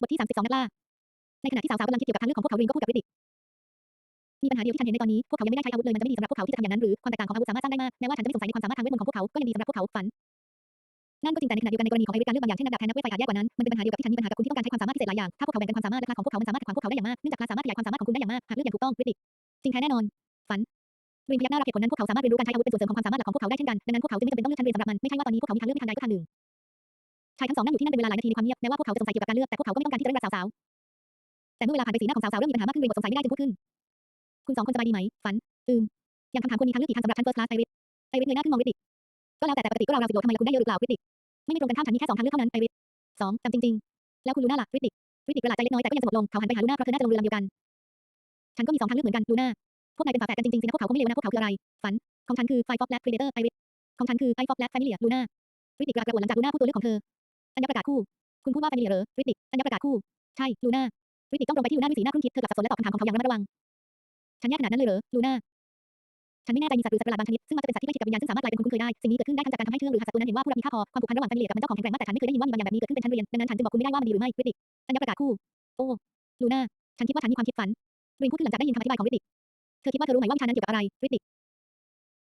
บทที่ 32 นักล่า ในขณะที่สาวๆกำลังคิดเกี่ยวกับทางเลือกของพวกเขารินก็พูดกับริติกมีปัญหาเดียวที่ฉันเห็นในตอนนี้ พวกเขายังไม่ได้ใช้อาวุธเลยมันจะไม่ดีสำหรับพวกเขาที่จะทำอย่างนั้นหรือความแตกต่างของอาวุธสามารถสร้างได้มากแม้ว่าฉันจะไม่สงสัยในความสามารถทางเวทมนต์ของพวกเขาก็ยังดีสำหรับพวกเขาฝันนั่นก็จริงแต่ในขณะเดียวกันในกรณีของไอริสการเลือกบางอย่างเช่นระดับแทนนักเวทไฟอาจแย่กว่านั้นมันเป็นปัญหาเดียวกับที่ฉันมีปัญหากับคุณที่ต้องการใช้ความสามารถพิเศษหลายอย่างถ้าพวกเขาแบ่งกันความสามารถและคลาสของพวกเขามันสามารถขัดขวางพวกเขาได้อย่างมากเนื่องจากคลาสสามารถขยายความสามารถของคุณได้อย่างมากหากเลือกอย่างถูกต้องริติกจริงแท้แน่นอนฝันรินพยักหน้ารับเหตุผลนั้นพวกเขาสามารถเรียนรู้การใช้อาวุธเป็นส่วนเสริมของความสามารถหลักของพวกเขาได้เช่นกันดังนั้นพวกเขาจึงไม่จำเป็นต้องเลือกชั้นเรียนสำหรับมันไม่ใช่ว่าตอนนี้พวกเขามีทางเลือกไม่ทางใดก็ทางหนึ่ง ชายทั้งสองนั่งอยู่ที่นั่นเป็นเวลาหลายนาทีในความเงียบแม้ว่าพวกเขาจะสงสัยเกี่ยวกับการเลือกแต่พวกเขาก็ไม่ต้องการที่จะเร่งรัดสาวๆแต่เมื่อเวลาผ่านไปสีหน้าของสาวๆเริ่มมีปัญหามากขึ้นรินบทสงสัยไม่ได้จึงพูดขึ้น คุณสองคนสบายดีไหม ฝัน อืมอย่างคำถามคุณมีทางเลือกกี่ทางสำหรับชั้น first class ไอริสไอริสเงยหน้าขึ้นมองริติก็แล้วแต่แต่ปกติก็เราเราสิบโดทำไมคุณได้เยอะหรือเปล่าริติไม่มีตรงกันข้ามฉันมีแค่สองทางเลือกเท่านั้นไอริสสองจำจริง ๆ แล้วคุณลูน่าล่ะริติกริติประหลาดใจเล็กน้อยแต่ก็ยังสงบลงเขาหันไปหาลูน่าเพราะเธอน่าจะลงเรือลำเดียวกันฉันก็มีสองทางเลือกเหมือนกันลูน่าพวกนายเป็นฝาแฝดกันจริงๆสินะพวกเขาก็ไม่เลวนะพวกเขาคืออะไร ฝันของฉันคือไฟฟ็อกแลบพรีเดเตอร์ไอริสของฉันคือไอฟ็อกแลบแฟมิเลียลูน่าริติกระกระวนหลังจากลูน่าพูดตัวเลือกของเธอ อัญญประกาศคู่ คุณพูดว่าแฟมิเลียเหรอริติกอัญญประกาศคู่ ใช่ ลูน่าริติกต้องตรงไปที่ลูน่าด้วยสีหน้าครุ่นคิด เธอกลับสับสนและตอบคำถามของเขาอย่างระมัดระวัง ฉันแย่ขนาดนั้นเลยเหรอ ลูน่า ฉันไม่แน่ใจมีสัตว์หรือสัตว์ประหลาดบางชนิด ซึ่งมักจะเป็นสัตว์ที่ใกล้ชิดกับวิญญาณซึ่งสามารถกลายเป็นคนคุ้นเคยได้ สิ่งนี้เกิดขึ้นได้ทั้งจากการทำให้เชื่องหรือหากศัตรูนั้นเห็นว่าผู้รับมีค่าพอ ความผูกพันระหว่างแฟมิเลียกับมันเจ้าของแข็งแกร่งมากแต่ฉันไม่เคยได้ยินว่ามีบางอย่างแบบนี้เกิดขึ้นเป็นชั้นเรียน ดังนั้นฉันจึงบอกคุณไม่ได้ว่ามันดีหรือไม่ริติกอัญญประกาศคู่ โอ้ ลูน่า ฉันคิดว่าฉันมีความคิดฝันรินพูดขึ้นหลังจากได้ยินคำอธิบายของริติกเธอคิดว่าเธอรู้ไหมว่าวิชานั้นเกี่ยวกับอะไรริติก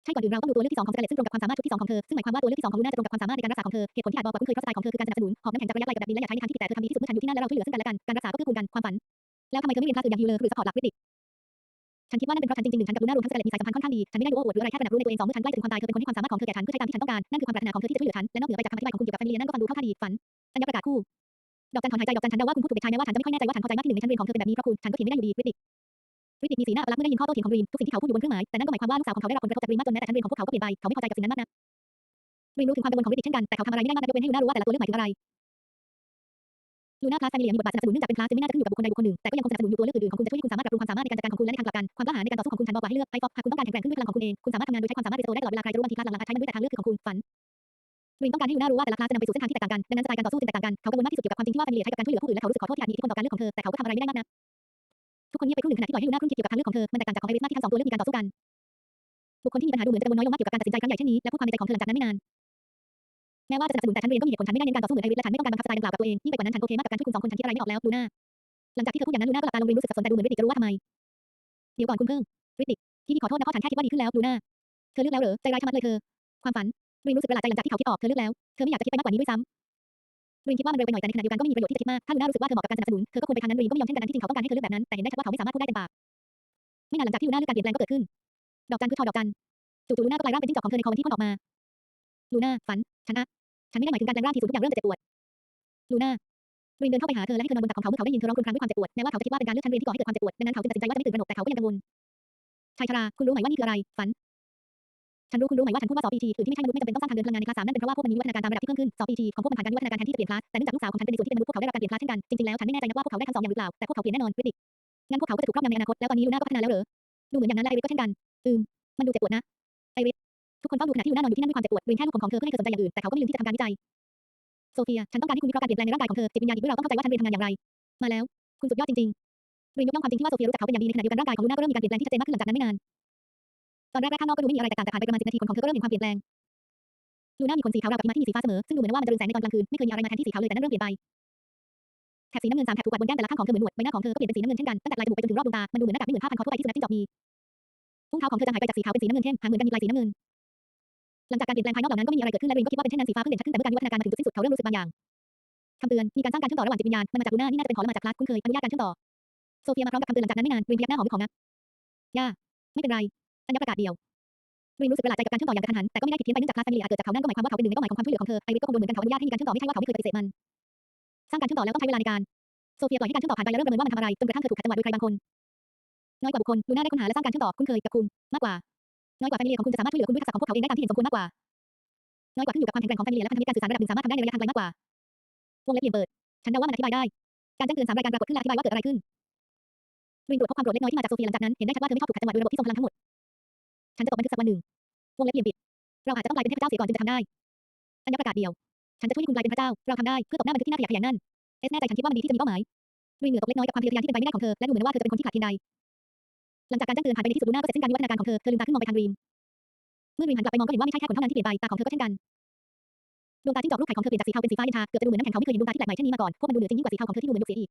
ใช่ก่อนอื่นเราต้องดูตัวเลือกที่สองของสกาเลตซึ่งตรงกับความสามารถชุดที่สองของเธอซึ่งหมายความว่าตัวเลือกที่สองของลูน่าจะตรงกับความสามารถในการรักษาของเธอเหตุผลที่อาจบอกว่าคุ้นเคยเพราะสไตล์ของเธอคือการสนับสนุนหอบน้ำแข็งจากระยะไกลกับแบบดินและอยากใช้ในทางที่ผิดแต่เธอทำดีที่สุดเมื่อฉันอยู่ที่นั่นและเราช่วยเหลือซึ่งกันและกันการรักษาก็คือคูณกันความฝันแล้วทำไมเธอไม่เรียนคลาสอื่นอย่างฮิลเลอร์หรือซัพพอร์ตหลักริติกฉันคิดว่านั่นเป็นเพราะฉันจริงๆหนึ่งฉันกับลูน่ารวมทั้งสกาเลตมีสายสัมพันธ์ค่อนข้างดีฉันไม่ได้ดูโอ้อวดหรืออะไรแค่ตระหนักรู้ในตัวเองสองเมื่อฉันใกล้จะถึงความตายเธอเป็นคนให้ความสามารถของเธอแก่ฉันเพื่อใช้ตามที่ฉันต้องการนั่นคือความปรารถนาของเธอที่จะช่วยเหลือฉันและนอกเหนือไปจากคำอธิบายของคุณเกี่ยวกับแฟมิเลียนั่นก็ฟังดูเข้าท่าดีฝันอัญญประกาศคู่ดอกจันถอนหายใจดอกจันฉันเดาว่าคุณพูดถูกเด็กชายแม้ว่าฉันจะไม่ค่อยแน่ใจว่าฉันพอใจมากที่หนึ่งในชั้นเรียนของเธอเป็นแบบนี้เพราะคุณฉันก็เถียงไม่ได้อยู่ดีริติก ริติมีสีหน้าอัปลักษณ์เมื่อได้ยินข้อโต้เถียงของรีมทุกสิ่งที่เขาพูดอยู่บนเครื่องหมายแต่นั่นก็หมายความว่าลูกสาวของเขาได้รับผลกระทบจากรีมมากจนแม้แต่ชั้นเรียนของพวกเขาก็เปลี่ยนไปเขาไม่พอใจกับสิ่งนั้นมากนักรีมรู้ถึงความกังวลของริติกเช่นกันแต่เขาทำอะไรไม่ได้มากนักยกเว้นให้ลูน่ารู้ว่าแต่ละตัวเลือกหมายถึงอะไรลูน่าคลาสแฟมิเลียมีบทบาทสนับสนุนเนื่องจากเป็นคลาสจึงไม่น่าจะขึ้นอยู่กับบุคคลใดบุคคลหนึ่งแต่ก็ยังคงสนับสนุนอยู่ตัวเลือกอื่นๆของคุณจะช่วยให้คุณสามารถปรับปรุงความสามารถในการจัดการของคุณและในทางกลับกันความกล้าหาญในการต่อสู้ของคุณฉันบอกว่าให้เลือกไอฟอกหากคุณต้องการแข็งแกร่งขึ้นด้วยพลังของคุณเองคุณสามารถทำงานโดยใช้ความสามารถเรโซได้ตลอดเวลาใครจะรู้บางทีคลาสหลังๆอาจใช้มันด้วยแต่ทางเลือกคือของคุณฝันรินต้องการให้ลูน่ารู้ว่าแต่ละคลาสจะนำไปสู่เส้นทางที่แตกต่างกันดังนั้นสไตล์การต่อสู้จึงแตกต่างกันเขากังวลมากที่สุดเกี่ยวกับความจริงที่ว่าแฟมิเลียใช้กับการช่วยเหลือผู้อื่นและเขารู้สึกขอโทษที่อาจมีอิทธิพลต่อการเลือกของเธอแต่เขาก็ทำอะไรไม่ได้มากนัก ทุกคนเงียบไปครู่หนึ่งขณะที่ปล่อยให้ลูน่าครุ่นคิดเกี่ยวกับทางเลือกของเธอ มันแตกต่างจากของไอริสมากที่ทั้งสองตัวเลือกมีการต่อสู้กัน บุคคลที่มีปัญหาดูเหมือนจะกังวลน้อยลงมากเกี่ยวกับการตัดสินใจครั้งใหญ่เช่นนี้ และพูดความในใจของเธอหลังจากนั้นไม่นาน แม้ว่าจะสนับสนุนแต่ฉันเรียนก็มีเหตุผลฉันไม่ได้เน้นการต่อสู้เหมือนไอริสและฉันไม่ต้องการบังคับสไตล์ดังกล่าวกับตัวเองยิ่งไปกว่านั้นฉันโอเคมากกับการช่วยคุณสองคนฉันคิดอะไรไม่ออกแล้วลูน่าหลังจากที่เธอพูดอย่างนั้นลูน่าก็หลับตาลงรินรู้สึกสับสนแต่ดูเหมือนริติกจะรู้ว่าทำไมเดี๋ยวก่อนคุณเพิ่งริติกที่นี่ขอโทษนะเพราะฉันแค่คิดว่าดีขึ้นแล้วลูน่าเธอเลือกแล้วเหรอใจร้ายชะมัดเลยเธอความฝันรินรู้สึกประหลาดใจหลังจากที่เขาคิดออกเธอเลือกแล้วเธอไม่อยากจะคิดไปมากกว่านี้ด้วยซ้ำ รินคิดว่ามันเร็วไปหน่อยแต่ในขณะเดียวกันก็ไม่มีประโยชน์ที่จะคิดมาก ถ้าลูน่ารู้สึกว่าเธอเหมาะกับการสนับสนุน เธอก็ควรไปทางนั้นรินก็ไม่ยอมเช่นกันทั้งที่จริงเขาต้องการให้เธอเลือกแบบนั้น แต่เห็นได้ชัดว่าเขาไม่สามารถพูดได้เต็มปาก ไม่นานหลังจากที่ลูน่าเลือกการเปลี่ยนแปลงก็เกิดขึ้น ดอกจันคือทอดอกจันจู่ๆลูน่าก็กลายร่างเป็นจิ้งจอกของเธอในคอวันที่พ่นออกมาลูน่าฝันฉันนะฉันไม่ได้หมายถึงการแปลงร่างที่สุดทุกอย่างเริ่มจะเจ็บปวดลูน่ารินเดินเข้าไปหาเธอและให้เธอนอนบนตักของเขาเมื่อเขาได้ยินเธอร้องครวญครางด้วยความเจ็บปวดแม้ว่าเขาจะคิดว่าเป็นการเลือกชั้นเรียนที่ก่อให้เกิดความเจ็บปวดดังนั้นเขาจึงตัดสินใจว่าจะไม่ตื่นตระหนกแต่เขาก็ยังกังวลชายชราคุณรู้ไหมว่านี่คืออะไรฝัน ฉันรู้คุณรู้ไหมว่าฉันพูดว่าสอปีทีอื่นที่ไม่ใช่มนุษย์ไม่จำเป็นต้องสร้างทางเดินพลังงานในคลาสสามนั่นเป็นเพราะว่าพวกมันมีวิวัฒนาการตามระดับที่เพิ่มขึ้นสอปีทีของพวกมันผ่านการวิวัฒนาการแทนที่จะเปลี่ยนคลาสแต่เนื่องจากลูกสาวของฉันเป็นในส่วนที่เป็นมนุษย์พวกเขาได้รับการเปลี่ยนคลาสเช่นกันจริงๆแล้วฉันไม่แน่ใจนะว่าพวกเขาได้ทั้งสองอย่างหรือเปล่าแต่พวกเขาเปลี่ยนแน่นอนวิติงั้นพวกเขาก็จะถูกครอบงำในอนาคตแล้วตอนนี้ลูน่าก็พัฒนาแล้วเหรอดูเหมือนอย่างนั้นและไอริสก็เช่นกันอืมมันดูเจ็บปวดนะไอริสทุกคนเฝ้าดูขณะที่ลูน่านอนอยู่ที่นั่นด้วยความเจ็บปวดเรินแค่ลูกของเธอเพื่อให้เธอสนใจอย่างอื่นแต่เขาก็ไม่ลืมที่จะทำการวิจัยโซเฟียฉันต้องการให้คุณวิเคราะห์การเปลี่ยนแปลงในร่างกายของเธอจิตวิญญาณอีกด้วยเราต้องเข้าใจว่าฉันเรียนทำงานอย่างไร มาแล้ว คุณสุดยอดจริงๆเรินยกย่องความจริงที่ว่าโซเฟียรู้จักเขาเป็นอย่างดีในขณะเดียวกันร่างกายของลูน่าก็เริ่มมีการเปลี่ยนแปลงที่ชัดเจนมากขึ้นหลังจากนั้นไม่นาน ตอนแรกๆข้างนอกก็ดูไม่มีอะไรแต่ต่างแต่ผ่านไปประมาณ10นาทีขนของเธอก็เริ่มมีความเปลี่ยนแปลงลูน่ามีขนสีขาวราวกับหิมะที่มีสีฟ้าเสมอ ซึ่งดูเหมือนว่ามันจะเรืองแสงในตอนกลางคืน ไม่เคยมีอะไรมาแทนที่สีขาวเลยแต่นั่นเริ่มเปลี่ยนไป แถบสีน้ำเงินสามแถบถูกปัดบนแก้มแต่ละข้างของเธอเหมือนหนวด ใบหน้าของเธอก็เปลี่ยนเป็นสีน้ำเงินเช่นกัน ตั้งแต่ปลายจมูกไปจนถึงรอบดวงตา มันดูเหมือนหน้ากากไม่เหมือนผ้าพันคอทั่วไปที่สุนัขจิ้งจอกมีอุ้งเท้าของเธอจางหายไปจากสีขาวเป็นสีน้ำเงินเข้มหางเหมือนกันมีลายสีน้ำเงิน หลังจากการเปลี่ยนแปลงภายนอกเหล่านั้นก็ไม่มีอะไรเกิดขึ้นและรินก็คิดว่าเป็นเช่นนั้นสีฟ้าเพิ่งเด่นชัดขึ้นแต่เมื่อการวิวัฒนาการมาถึงจุดสิ้นสุดเขาเริ่มรู้สึกบางอย่างคำเตือนมีการสร้างการเชื่อมต่อระหว่างจิตวิญญาณมันมาจากลูน่านี่น่าจะเป็นของและมาจากคลาสคุ้นเคยอนุญาตการเชื่อมต่อโซเฟียมาพร้อมกับคำเตือนหลังจากนั้นไม่นานรินพยักหน้าหอมของนักย่าไม่เป็นไร อัญญประกาศเดียวรินรู้สึกประหลาดใจกับการเชื่อมต่ออย่างกระทันหัน แต่ก็ไม่ได้ผิดเพี้ยนไปเนื่องจากคลาสแฟมิลี่อาจเกิดจากเขานั่นก็หมายความว่าเขาเป็นหนึ่งในเป้าหมายของความช่วยเหลือของเธอ ไอริสก็คงโดนเหมือนกันเขาอนุญาตให้มีการเชื่อมต่อไม่ใช่ว่าเขาไม่เคยปฏิเสธมัน สร้างการเชื่อมต่อแล้วต้องใช้เวลาในการ โซเฟียปล่อยให้การเชื่อมต่อผ่านไปและเริ่มประเมินว่ามันทำอะไรจนกระทั่งเธอถูกขัดจังหวะโดยใครบางคน น้อยกว่าบุคคลลูน่าได้ค้นหาและสร้างการเชื่อมต่อคุ้นเคยกับคุณมากกว่า น้อยกว่าแฟมิลี่ของคุณจะสามารถช่วยเหลือคุณด้วยทักษะของพวกเขาเองได้ตามที่เห็นสมควรมากกว่า น้อยกว่าขึ้นอยู่กับความแข็งแกร่งของแฟมิลี่และพันธมิตรการสื่อสารระดับหนึ่งสามารถทำได้ในระยะทางไกลมากกว่าวงเล็บเปลี่ยนเปิด ฉันเดาว่ามันอธิบายได้ การแจ้งเตือนสามรายการปรากฏขึ้นและอธิบายว่าเกิดอะไรขึ้นรินตรวจพบความโกรธเล็กน้อยที่มาจากโซเฟียหลังจากนั้นเห็นได้ชัดว่าเธอไม่ชอบถูกขัดจังหวะโดยระบบที่ทรงพลังทั้งหมด ฉันจะตกบันทึกสักวันหนึ่ง วงเล็บเปลี่ยนปิด เราอาจจะต้องกลายเป็นเทพเจ้าเสียก่อนจึงจะทำได้อัญญประกาศเดียว ฉันจะช่วยให้คุณกลายเป็นพระเจ้า เราทำได้เพื่อตบหน้าบันทึกที่น่าขยะแขยงนั่น เอสแน่ใจฉันคิดว่ามันดีที่จะมีเป้าหมายรินเหงื่อตกเล็กน้อยกับความทะเยอทะยานที่เป็นไปไม่ได้ของเธอ และดูเหมือนว่าเธอจะเป็นคนที่ขาดเพียงใด หลังจากการแจ้งเตือนผ่านไปในที่สุดลูน่าก็เสร็จสิ้นการวิวัฒนาการของเธอ เธอลืมตาขึ้นมองไปทางรีมเมื่อรีมหันกลับไปมองก็เห็นว่าไม่ใช่แค่ขนเท่านั้นที่เปลี่ยนไป ตาของเธอก็เช่นกัน ดวงตาจิ้งจอกรูปไข่ของเธอเปลี่ยนจากสีเทาเป็นสีฟ้าเย็นชา เกือบจะดูเหมือนน้ำแข็งเขาไม่เคยเห็นดวงตาที่แปลกใหม่เช่นนี้มาก่อน พวกมันดูเหนือจริงยิ่งกว่าสีเทาของเธอที่ดูเหมือนนกเสียอีก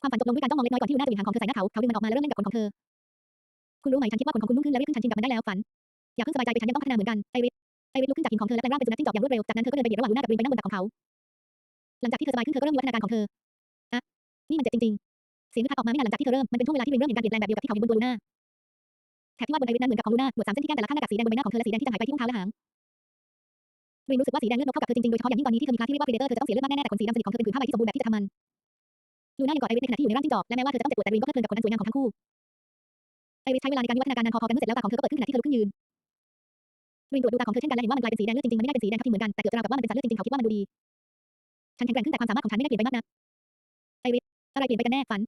ความฝันจบลงด้วยการจ้องมองเล็กน้อยก่อนที่ลูน่าจะหวีหางของเธอใส่หน้าเขาเขาดึงมันออกมาและเริ่มเล่นกับขนของเธอ คุณรู้ไหมฉันคิดว่าขนของคุณนุ่มขึ้นและเรียบขึ้นฉันชินกับมันได้แล้วฝัน อย่าเพิ่งสบายใจไปฉันยังต้องพัฒนาเหมือนกันไอริสไอริสลุกขึ้นจากหินของเธอและแปลงร่างเป็นสุนัขจิ้งจอกอย่างรวดเร็ว จากนั้นเธอก็เดินไปเบียดระหว่างลูน่ากับรินไปนั่งบนตักของเขา หลังจากที่เธอสบายขึ้นเธอก็เริ่มมีวัฒนาการของเธออะนี่มันเจ็บจริงๆเสียงฮึดฮัดออกมาไม่นานหลังจากที่เธอเริ่มมันเป็นช่วงเวลาที่รินเริ่มเห็นการเปลี่ยนแปลงแบบเดียวกับที่เขาเห็นบนตัวลูน่าแถบที่วาดบนไอริสนั้นเหมือนกับของลูน่าหนวดสามเส้นที่แก้มแต่ละข้างหน้ากากสีแดงบนใบหน้าของเธอและสีแดงที่จางหายไปที่อุ้งเท้าและหางรินรู้สึกว่าสีแดงเลือดนกเข้ากับเธอจริงๆโดยเฉพาะอย่างยิ่งตอนนี้ที่เธอมีคลาสที่เรียกว่า predator เธอจะต้องเสียเลือดมากแน่ๆแต่ขนสีดำสนิทของเธอเป็นผืนผ้าใบที่สมบูรณ์แบบที่จะทำมันลูน่ายังกอดไอริสในขณะที่อยู่ในร่างจิ้งจอกและแม้ว่าเธอจะต้องเจ็บปวดแต่รินก็เพลิดเพลินกับขนอันสวยงามของทั้งคู่ ไอริสใช้เวลาในการวิวัฒนาการนานพอๆกันเมื่อเสร็จแล้วปาของเธอก็เปิดขึ้นขณะที่เธอลุกขึ้นยืนรินตรวจดูตาของเธอเช่นกันและเห็นว่ามันกลายเป็นสีแดงเลือดจริงๆมันไม่ได้เป็นสีแดงทับทิมเหมือนกันแต่เกือบจะราวกับว่ามันเป็นสัตว์เลือดจริงๆเขาคิดว่ามันดูดีฉันแข็งแกร่งขึ้นแต่ความสามารถของฉันไม่ได้เปลี่ยนไปมากนักไอริสอะไรเปลี่ยนไปกันแน่ฝัน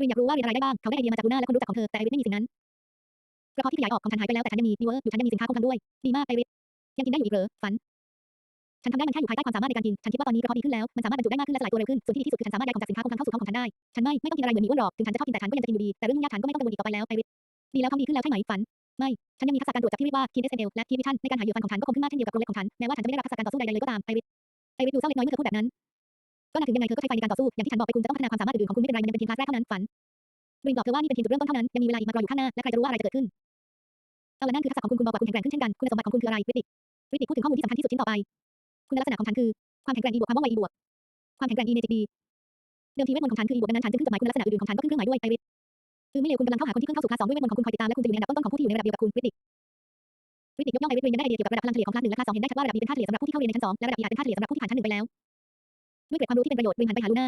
รินอยากรู้ว่าเรียนอะไรได้บ้างเขาได้ไอเดียมาจากลูน่าและคนรู้จักของเธอแต่ไอริสไม่มีสิ่งนั้นกระเพาะที่ขยายออกของฉันหายไปแล้วแต่ฉันยังมีมีเวอร์อยู่ฉันยังมีสินค้าคงทำด้วยดีมากไอริสยังกินได้อยู่อีกเหรอฝันฉันทำได้มันแค่อยู่ภายใต้ความสามารถในการกิน ฉันคิดว่าตอนนี้กระเพาะดีขึ้นแล้ว มันสามารถบรรจุได้มากขึ้นและสลายตัวเร็วขึ้น ส่วนที่ดีที่สุดคือฉันสามารถแยกของจากสินค้าคงทำเข้าสู่ท้องของฉันได้ ฉันไม่ ไม่ต้องกินอะไรเหมือนหมีอ้วนหรอก ถึงฉันจะชอบกินแต่ฉันก็ยังจะกินอยู่ดี แต่เรื่องยุ่งยากฉันก็ไม่ต้องกังวลอีกต่อไปแล้วไอริส ดีแล้วท้องดีขึ้นแล้วใช่ไหมฝัน ไม่ ฉันยังมีทักษะการตรวจจับที่เรียกว่า Keen SNL และ Keen Vision ในการหาเหยื่อฟันของฉันก็คงขึ้นมากเช่นเดียวกับโรเล็กของฉันแม้ว่าฉันจะไม่ได้รับทักษะการต่อสู้ใดๆเลยก็ตามไอริสไอริสดูเศร้าเล็กน้อยเมื่อเธอพูดแบบนั้น ก็น่าถึงยังไงเธอก็ใช้ไฟในการต่อสู้อย่างที่ฉันบอกไปคุณจะต้องพัฒนาความสามารถอื่นๆของคุณไม่เป็นไรมันยังเป็นเพียงคลาสแรกเท่านั้นฝันรินบอกเธอว่านี่เป็นเพียงจุดเริ่มต้นเท่านั้นยังมีเวลาอีกมารออยู่ข้างหน้าและใครจะรู้ว่าอะไรจะเกิดขึ้นเอาละนั่นคือทักษะของคุณคุณบอกว่าคุณแข็งแกร่งขึ้นเช่นกันคุณสมบัติของคุณคืออะไรวิติวิติพูดถึงข้อมูลที่สำคัญที่สุดชิ้นต่อไป คุณลักษณะของฉันคือความแข็งแกร่ง E บวกความว่องไว E บวกความแข็งแกร่ง E เนจิก D เดิมทีเวทมนต์ของฉันคือ E บวกดังนั้นฉันจึงขึ้นจดหมายคุณลักษณะอื่นๆของฉันก็ขึ้นเครื่องหมายด้วยไอริส คือไม่เลวคุณกำลังเข้าหาคนที่เพิ่งเข้าสู่คลาสสองด้วยเวทมนต์ของคุณคอยติดตามและคุณจะอยู่ในอันดับต้นๆของผู้ที่อยู่ในระดับเดียวกับคุณวิติวิติยกย่องไอริสรินยังได้ไอเดียเกี่ยวกับระดับพลังเฉลี่ยของคลาสหนึ่งและคลาสสองเห็นได้ชัดว่าระดับ E เป็นค่าเฉลี่ยสำหรับผู้ที่เข้าเรียนในชั้นสองและระดับ E อาจเป็นค่าเฉลี่ยสำหรับผู้ที่ผ่านชั้นหนึ่งไปแล้วด้วยเกร็ดความรู้ที่เป็นประโยชน์รินหันไปหาลูน่า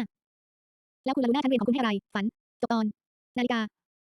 แล้วคุณลาลูน่าชั้นเรียนของคุณให้อะไรฝันจบตอนนาฬิกา